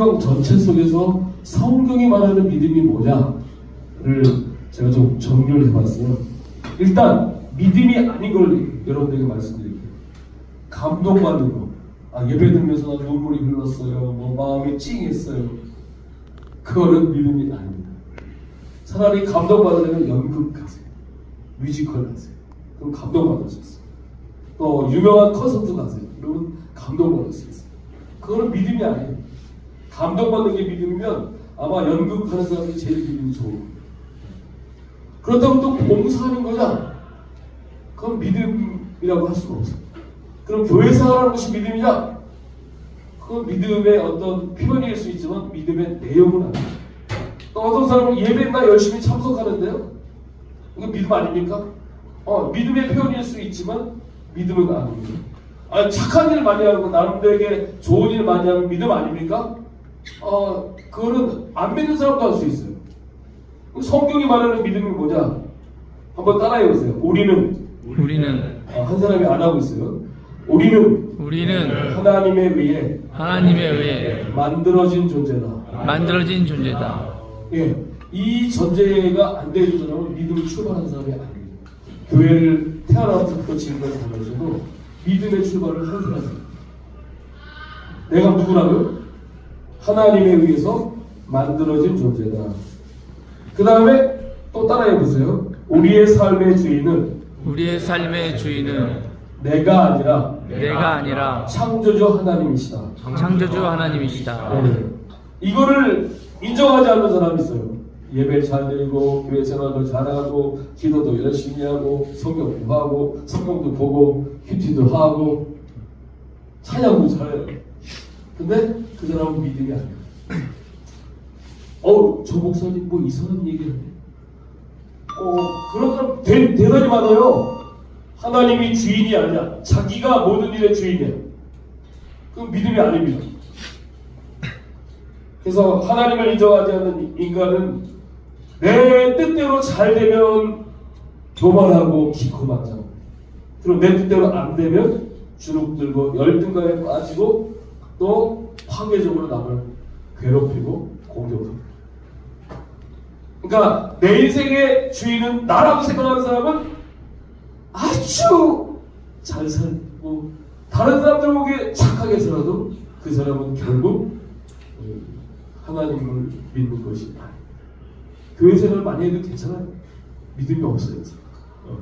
성경 전체 속에서 성경이 말하는 믿음이 뭐냐를 제가 좀 정리를 해봤어요. 일단 믿음이 아닌 걸 여러분들에게 말씀드릴게요. 감동받는 거. 아 예배 들면서 나 눈물이 흘렀어요. 뭐 마음이 찡했어요. 그거는 믿음이 아닙니다. 차라리 감동받으려면 연극 가세요. 뮤지컬 가세요. 그럼 감동받을 수 있어요. 또 유명한 콘서트 가세요. 그러면 감동받을 수 있어요. 그거는 믿음이 아니에요. 감동받는 게 믿음이면 아마 연극하는 사람이 제일 믿음이 좋은. 그렇다고 또 봉사하는 거냐? 그건 믿음이라고 할 수가 없어요. 그럼 교회에서 하라는 것이 믿음이냐? 그건 믿음의 어떤 표현일 수 있지만 믿음의 내용은 아니에요. 또 어떤 사람은 예배나 열심히 참석하는데요? 이거 믿음 아닙니까? 어, 믿음의 표현일 수 있지만 믿음은 아닙니다. 아, 착한 일 많이 하고 남들에게 좋은 일 많이 하면 믿음 아닙니까? 어, 그거는 안 믿는 사람도 할 수 있어요. 성경이 말하는 믿음이 뭐냐? 한번 따라해 보세요. 우리는 우리는 아, 한 사람이 안 하고 있어요. 우리는 우리는 하나님에 의해 하나님에 의해 만들어진 존재다. 만들어진 존재다. 예, 이 전제가 안 되는 사람은 믿음을 출발한 사람이 아닙니다. 교회를 태어나서부터 지금까지 보면서도 믿음의 출발을 한 사람입니다. 내가 누구라고요? 하나님에 의해서 만들어진 존재다. 그 다음에 또 따라해 보세요. 우리의 삶의 주인은 우리의 삶의 주인은 내가 아니라 내가 아니라 창조주 하나님이시다. 창조주 하나님이시다. 네. 이거를 인정하지 않는 사람이 있어요. 예배 잘 드리고 교회 생활도 잘하고 기도도 열심히 하고 성경 공부하고 성경도 보고 큐티도 하고 찬양도 잘해요. 근데 그 사람은 믿음이 아니에요. 어, 저 목사님 뭐 이상한 얘기를 해. 어, 그런 사람 대, 대단히 많아요. 하나님이 주인이 아니야. 자기가 모든 일의 주인이야. 그건 믿음이 아닙니다. 그래서 하나님을 인정하지 않는 인간은 내 뜻대로 잘 되면 교만하고 기코만장. 그리고 내 뜻대로 안 되면 주눅 들고 열등감에 빠지고 또 파괴적으로 남을 괴롭히고 공격합니다. 그러니까 내 인생의 주인은 나라고 생각하는 사람은 아주 잘 살고 다른 사람들 보기에 착하게 살아도 그 사람은 결국 음, 하나님을 믿는 것이 아니에요. 교회 생활 많이 해도 괜찮아요. 믿음이 없어요. 어.